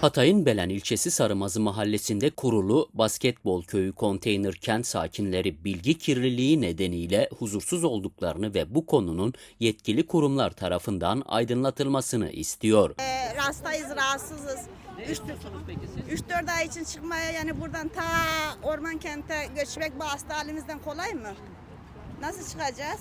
Hatay'ın Belen ilçesi Sarımazı mahallesinde kurulu basketbol köyü konteyner kent sakinleri bilgi kirliliği nedeniyle huzursuz olduklarını ve bu konunun yetkili kurumlar tarafından aydınlatılmasını istiyor. E, rastayız, rahatsızız. 3-4 ay için çıkmaya yani buradan ta orman kente göçmek bu hasta halimizden kolay mı? Nasıl çıkacağız?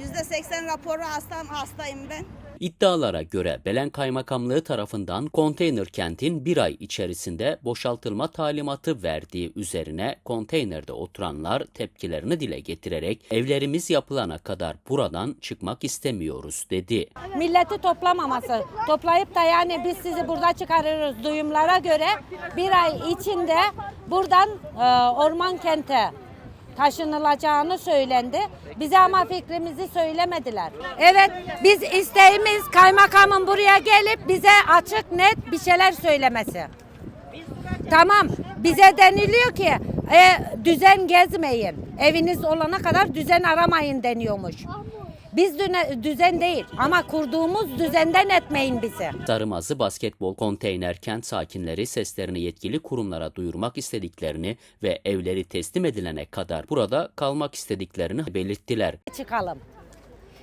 %80 raporu hastam, hastayım ben. İddialara göre Belen Kaymakamlığı tarafından konteyner kentin bir ay içerisinde boşaltılma talimatı verdiği üzerine konteynerde oturanlar tepkilerini dile getirerek evlerimiz yapılana kadar buradan çıkmak istemiyoruz dedi. milleti toplamaması. Toplayıp da yani biz sizi burada çıkarırız duyumlara göre bir ay içinde buradan e, orman kente taşınılacağını söylendi. Bize ama fikrimizi söylemediler. Evet biz isteğimiz kaymakamın buraya gelip bize açık net bir şeyler söylemesi. Tamam bize deniliyor ki e, düzen gezmeyin. Eviniz olana kadar düzen aramayın deniyormuş. Biz düne- düzen değil ama kurduğumuz düzenden etmeyin bizi. Sarımazı basketbol konteyner kent sakinleri seslerini yetkili kurumlara duyurmak istediklerini ve evleri teslim edilene kadar burada kalmak istediklerini belirttiler. Çıkalım.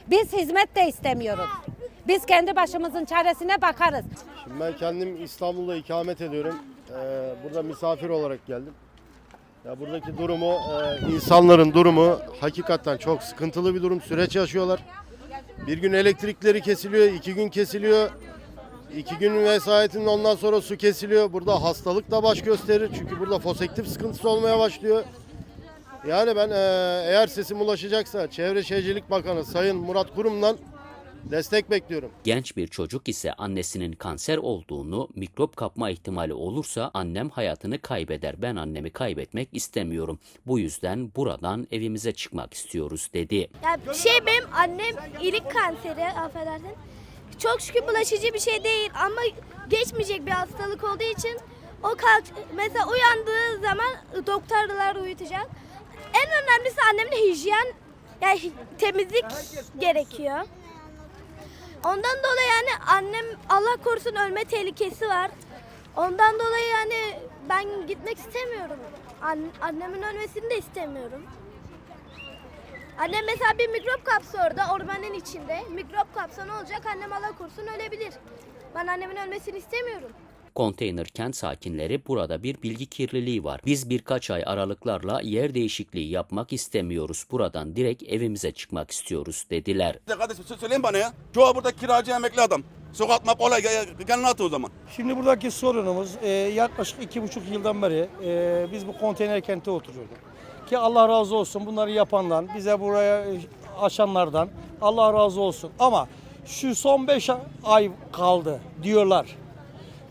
Biz hizmet de istemiyoruz. Biz kendi başımızın çaresine bakarız. Şimdi ben kendim İstanbul'da ikamet ediyorum. Ee, burada misafir olarak geldim. Ya buradaki durumu, e, insanların durumu hakikaten çok sıkıntılı bir durum. Süreç yaşıyorlar. Bir gün elektrikleri kesiliyor, iki gün kesiliyor. İki gün vesayetinde ondan sonra su kesiliyor. Burada hastalık da baş gösterir. Çünkü burada fosektif sıkıntısı olmaya başlıyor. Yani ben e, eğer sesim ulaşacaksa Çevre Şehircilik Bakanı Sayın Murat Kurum'dan destek bekliyorum. Genç bir çocuk ise annesinin kanser olduğunu, mikrop kapma ihtimali olursa annem hayatını kaybeder. Ben annemi kaybetmek istemiyorum. Bu yüzden buradan evimize çıkmak istiyoruz dedi. Ya şey benim annem ilik kanseri affedersin. Çok şükür bulaşıcı bir şey değil ama geçmeyecek bir hastalık olduğu için o kalk mesela uyandığı zaman doktorlar uyutacak. En önemlisi annemin hijyen yani temizlik gerekiyor. Ondan dolayı yani annem Allah korusun ölme tehlikesi var. Ondan dolayı yani ben gitmek istemiyorum. An- annemin ölmesini de istemiyorum. Annem mesela bir mikrop kapsa orada ormanın içinde. Mikrop kapsa ne olacak? Annem Allah korusun ölebilir. Ben annemin ölmesini istemiyorum. Konteyner kent sakinleri burada bir bilgi kirliliği var. Biz birkaç ay aralıklarla yer değişikliği yapmak istemiyoruz. Buradan direkt evimize çıkmak istiyoruz dediler. Kardeşim sö- söyleyin bana ya. Çoğu burada kiracı emekli adam. Sokak atmak kolay. Gel- gel- Gelin at o zaman. Şimdi buradaki sorunumuz e, yaklaşık iki buçuk yıldan beri e, biz bu konteyner kente oturuyorduk. Ki Allah razı olsun bunları yapandan, bize buraya e, açanlardan Allah razı olsun. Ama şu son beş ay kaldı diyorlar.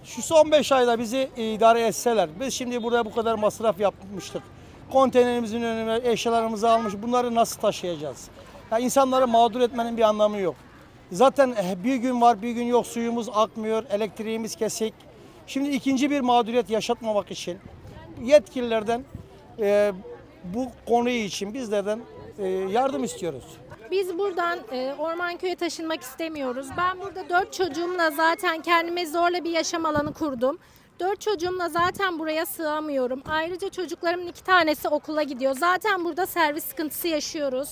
Şu son 5 ayda bizi idare etseler, biz şimdi burada bu kadar masraf yapmıştık. Konteynerimizin önüne eşyalarımızı almış, bunları nasıl taşıyacağız? Ya insanları mağdur etmenin bir anlamı yok. Zaten eh, bir gün var, bir gün yok, suyumuz akmıyor, elektriğimiz kesik. Şimdi ikinci bir mağduriyet yaşatmamak için yetkililerden e, bu konu için bizlerden e, yardım istiyoruz. Biz buradan e, Ormanköy'e taşınmak istemiyoruz. Ben burada dört çocuğumla zaten kendime zorla bir yaşam alanı kurdum. Dört çocuğumla zaten buraya sığamıyorum. Ayrıca çocuklarımın iki tanesi okula gidiyor. Zaten burada servis sıkıntısı yaşıyoruz.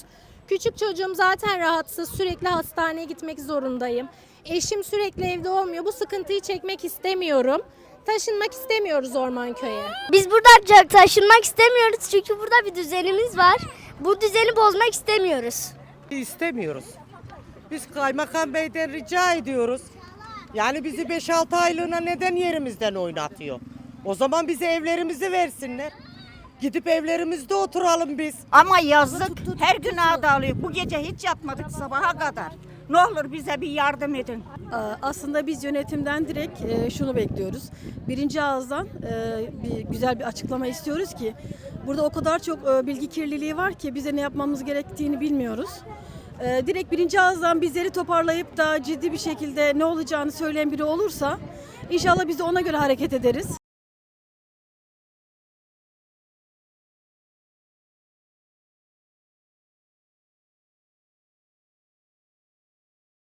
Küçük çocuğum zaten rahatsız. Sürekli hastaneye gitmek zorundayım. Eşim sürekli evde olmuyor. Bu sıkıntıyı çekmek istemiyorum. Taşınmak istemiyoruz Ormanköy'e. Biz buradan taşınmak istemiyoruz çünkü burada bir düzenimiz var. Bu düzeni bozmak istemiyoruz. İstemiyoruz. Biz kaymakam beyden rica ediyoruz. Yani bizi 5-6 aylığına neden yerimizden oynatıyor? O zaman bize evlerimizi versinler. Gidip evlerimizde oturalım biz. Ama yazık her gün ağdalıyor. Bu gece hiç yatmadık sabaha kadar. Ne olur bize bir yardım edin. Aslında biz yönetimden direkt e, şunu bekliyoruz. Birinci ağızdan e, bir güzel bir açıklama istiyoruz ki burada o kadar çok e, bilgi kirliliği var ki bize ne yapmamız gerektiğini bilmiyoruz. E, Direkt birinci ağızdan bizleri toparlayıp da ciddi bir şekilde ne olacağını söyleyen biri olursa inşallah biz de ona göre hareket ederiz.